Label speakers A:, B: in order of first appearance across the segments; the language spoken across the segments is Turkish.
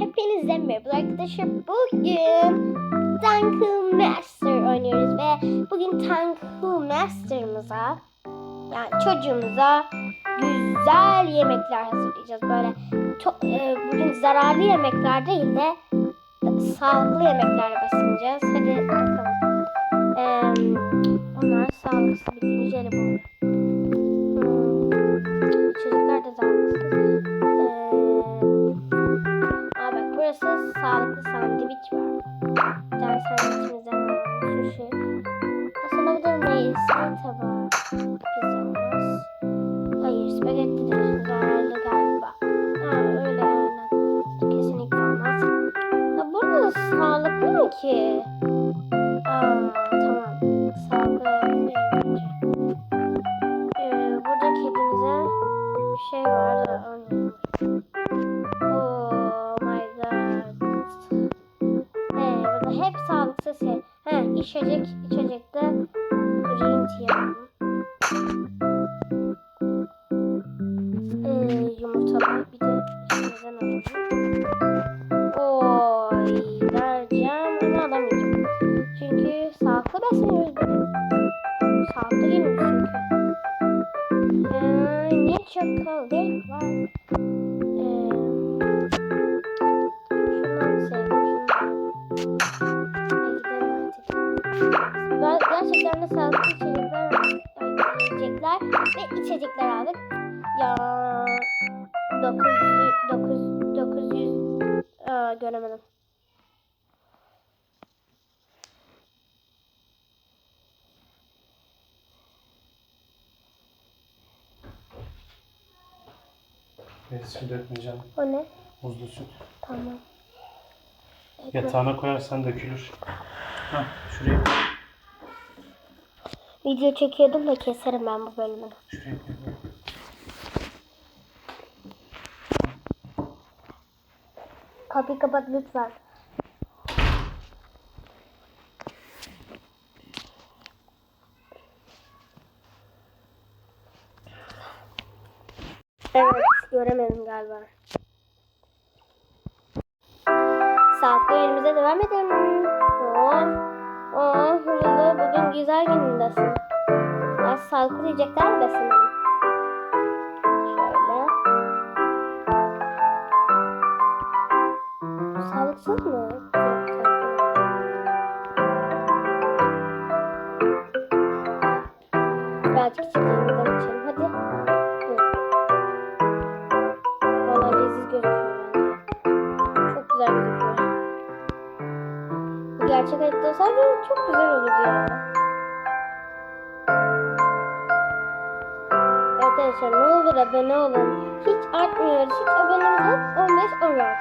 A: Hepinize merhaba arkadaşlar. Bugün Tanku Master oynuyoruz ve bugün Tanku Master'ımıza yani çocuğumuza güzel yemekler hazırlayacağız. Böyle e, bugün zararlı yemekler değil de sağlıklı yemeklerle besleneceğiz. Hadi bakalım. Ee, onlar sağlıksız bir jelibon. Hmm, çocuklar da sağlıksız. Burası sağlıklı sandviç var. He, içecek, içecekte green tea alalım. Ee, yumurtalı bir de alalım. Oy vereceğim ama alamayacağım. Çünkü sağlıklı besleniyoruz bugün. Sağlıklı yemiyoruz çünkü. Ee, ne chocolate var? Ve içecekler aldık. Ya 900 900 900 aa, göremedim.
B: Meyvesini dökmeyeceğim.
A: O ne?
B: Muzlu süt.
A: Tamam.
B: Yatağına koyarsan dökülür. Hah şuraya koy.
A: Video çekiyordum da keserim ben bu bölümü.
B: Şuraya koy.
A: Kapıyı kapat lütfen. Evet, göremedim galiba. Günündesin. Az sağlıklı yiyecekler beslenelim. Şöyle. Sağlıksız mı? Birazcık içeceğimizden içelim. Hadi. Hı. Vallahi leziz gözüküyor. Çok güzel gözüküyor. Gerçek hayatta olsaydı çok güzel olurdu ya. Arkadaşlar ne olur abone olun. Hiç artmıyoruz. Hiç abonemiz hep 15-16.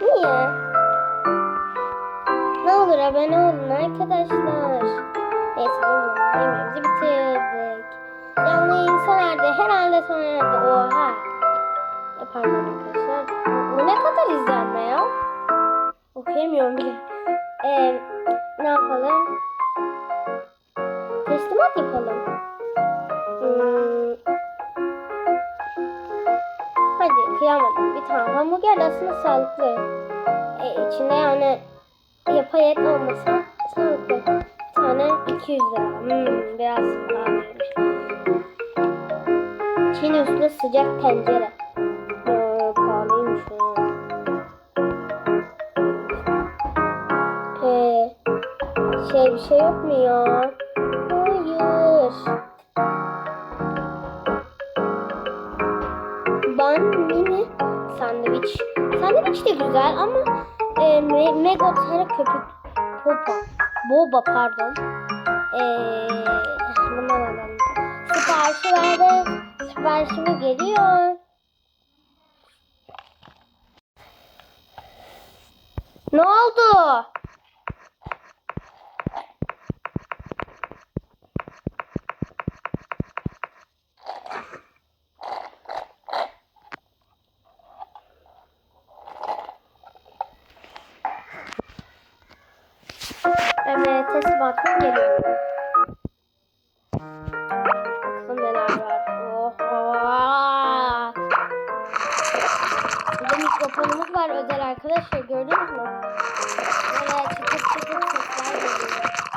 A: Niye? Ne olur abone olun arkadaşlar. Neyse bugün yemeğimizi bitirdik. Canlı sona erdi. Herhalde sona erdi. Oha. Yaparım arkadaşlar. Bu ne kadar izlenme ya? Okuyamıyorum bile. Ee, ne yapalım? Teslimat yapalım. Hmm. Kıyamadım. Bir tane hamburger de aslında sağlıklı. E, içinde yani yapay et olmasa sağlıklı. Bir tane 200 lira. Hmm, biraz pahalıymış. Çin üstü sıcak tencere. Ee, pahalıymış ha. Ee, şey bir şey yok mu ya? Sandviç de güzel ama e, me, mega tane köpük popa. Boba pardon. E, alalım. Siparişi verdi. Siparişimi geliyor. Ne oldu? Neler var. Özel arkadaşlar gördünüz mü? Böyle çıtır çıtır sesler geliyor.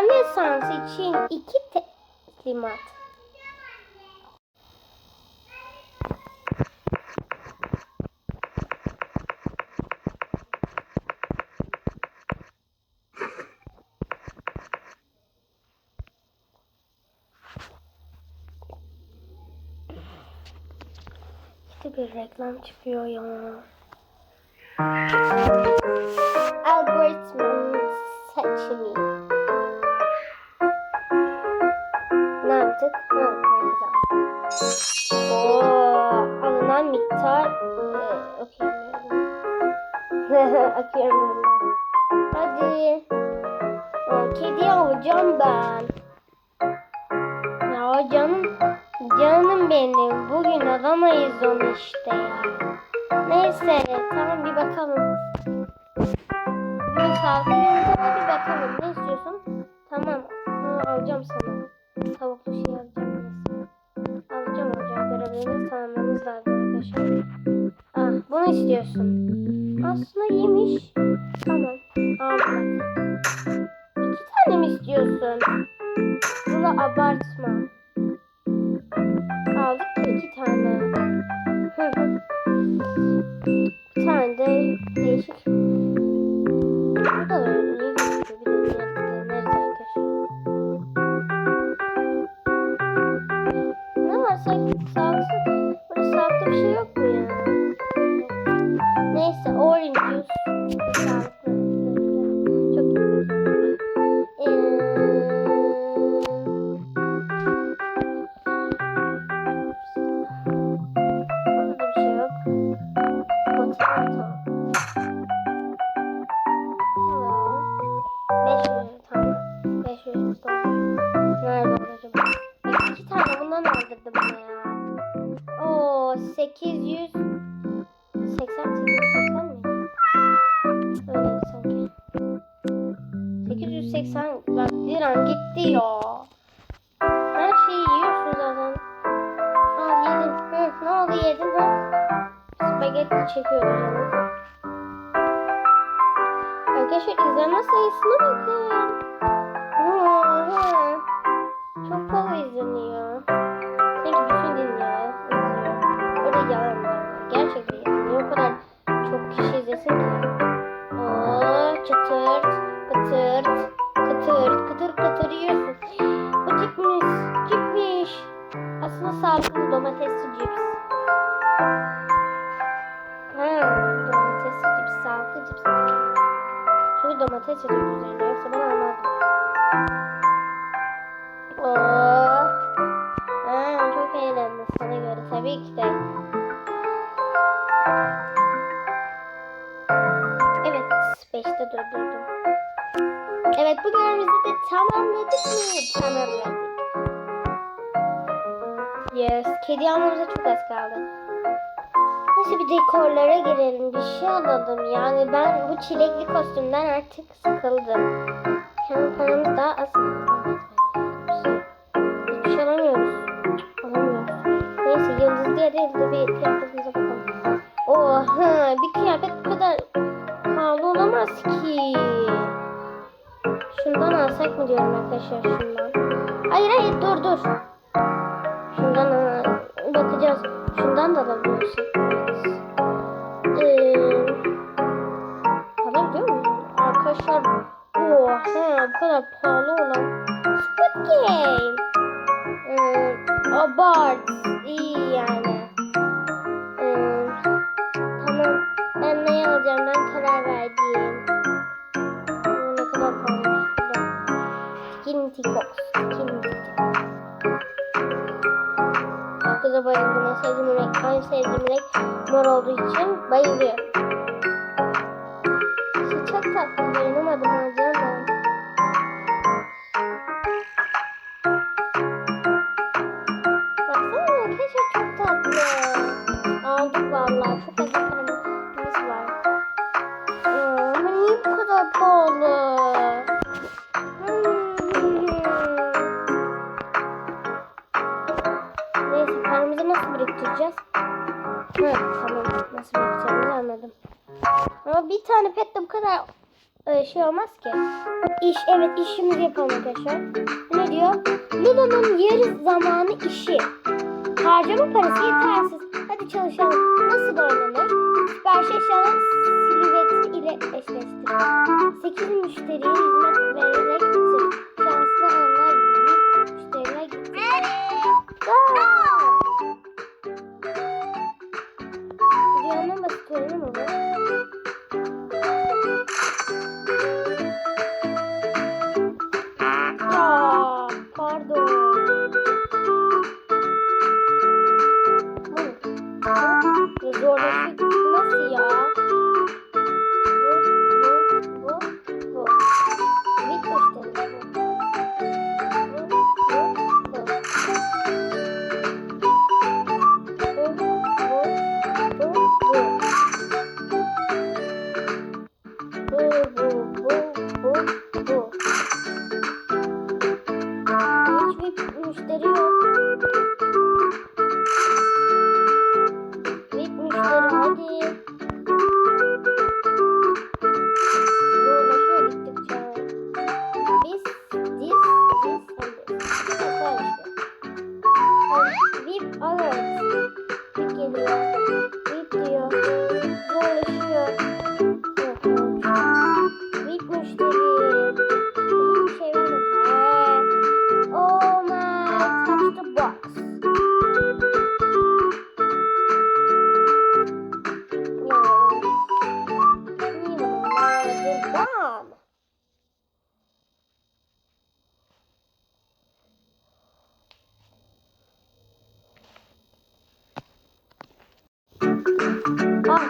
A: Kazanma lisansı için iki teslimat. İşte bir reklam çıkıyor ya. Algoritma seçimi. Ne yaptık? Ne yapacağız? Oo, alınan miktar e, okuyamıyorum. Hadi. Aa, kedi alacağım ben. Ya canım, canım benim. Bugün alamayız onu işte ya. Neyse, tamam bir bakalım. Sağlıklı bir bakalım. Ne istiyorsun? Tamam, bunu alacağım sana. Lazım arkadaşlar. Ah, bunu istiyorsun. Aslında iyiymiş. Tamam, al. İki tane mi istiyorsun? Bunu abartma. Aldık iki tane. Bir tane de değişik. Bu da öyle arkadaşlar. Ne var sanki sağlıksız? Neyse orange juice. 880 bak liram gitti ya. Her şeyi yiyorsun zaten. Al yedin. Hı, ne oldu yedin ha? Spagetti çekiyor canım. Arkadaşlar izlenme sayısına bakın. Oha. Çok Aslında sağlıklı domatesli cips. Yes, kedi almamıza çok az kaldı. Neyse bir dekorlara girelim, bir şey alalım. Yani ben bu çilekli kostümden artık sıkıldım. Hem paramız daha az. Hiçbir şey alamıyoruz. Alamıyoruz. Neyse yıldızlı da yıldızlı bir kıyafetimize bakalım. Oha bir kıyafet bu kadar pahalı olamaz ki. Şundan alsak mı diyorum arkadaşlar şundan. Hayır hayır dur dur. Şundan al- bakacağız. Şundan da alabiliyorsun. olmaz ki. İş evet işimizi yapalım arkadaşlar. Ne diyor? Luna'nın yarı zamanı işi. Harcama parası yetersiz. Hadi çalışalım. Nasıl oynanır? Sipariş eşyaların silüeti ile eşleştirin. 8 müşteriye hizmet vererek thank you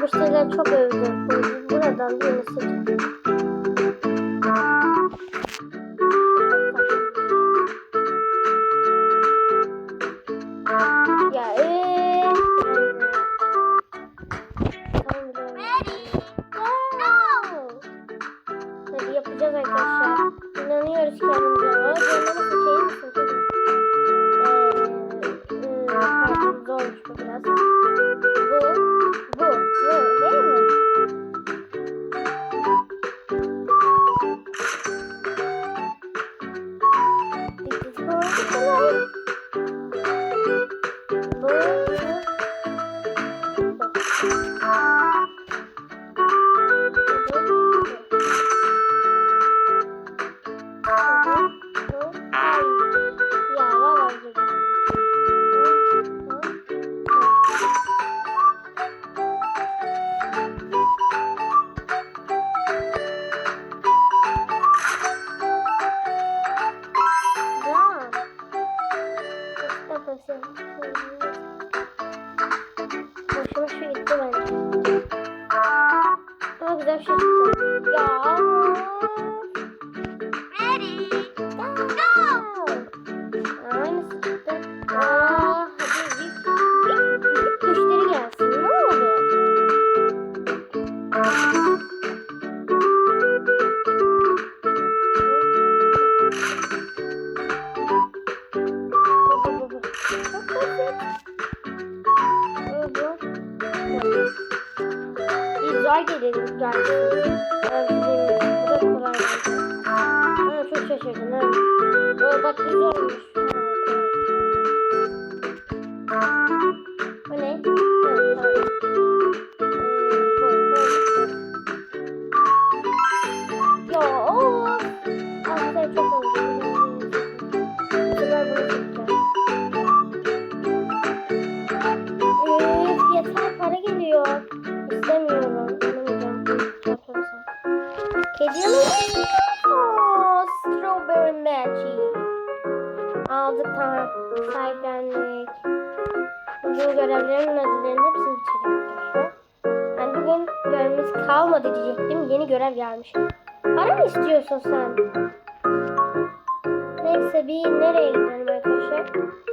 A: bu siteler çok övdüm. Buradan birini ee. seçelim. yapacağız arkadaşlar. İnanıyoruz kendimize. Ama canımı seçeyim misin? Thank you. Kalmadı diyecektim. Yeni görev gelmiş. Para mı istiyorsun sen? Neyse bir nereye gidelim arkadaşlar?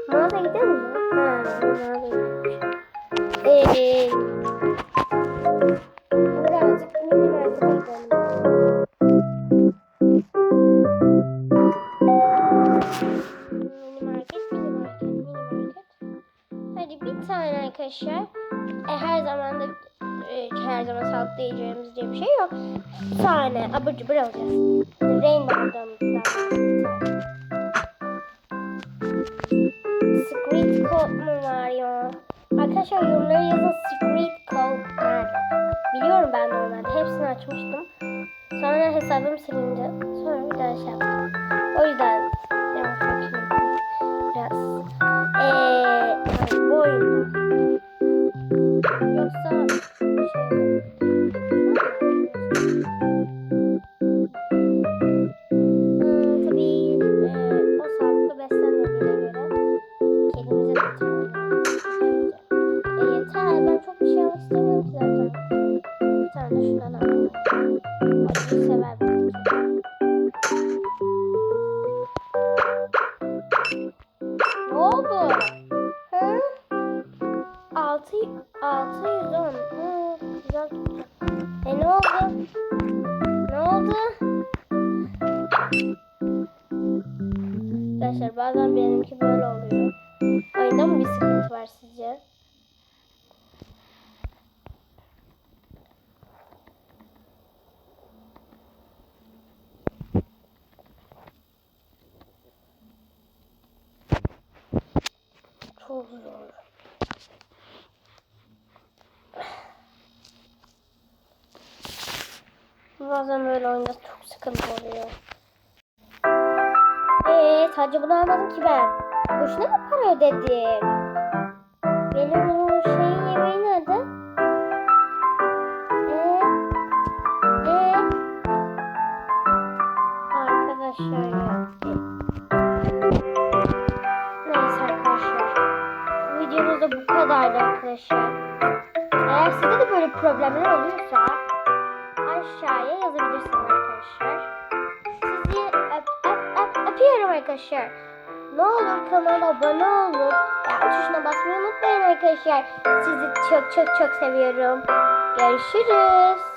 A: Mağaza gidelim mi? Ha, mağaza gidelim. Ee, cubur alacağız. Rainbow'dan. Secret code mu var ya? Arkadaşlar yorumlara yazın secret code nerede? Biliyorum ben normalde. Hepsini açmıştım. Sonra hesabım silindi. Sonra bir daha şey yaptım. Sıkıntı var sizce? Çok zor. Bazen böyle oyunda çok sıkıntı oluyor. Eee sadece bunu almadım ki ben. Boşuna mı para ödedim? Benim bu şey yemeği nerede? Eee? Eee? Arkadaşlar ya. Neyse arkadaşlar. Videomuz da bu kadardı arkadaşlar. Eğer sizde de böyle problemler oluyorsa aşağıya yazabilirsiniz arkadaşlar. Sizi öp, öp, öp, öpüyorum arkadaşlar. Ne olur kanala abone olun. Tuşuna basmayı unutmayın arkadaşlar. Sizi çok çok çok seviyorum. Görüşürüz.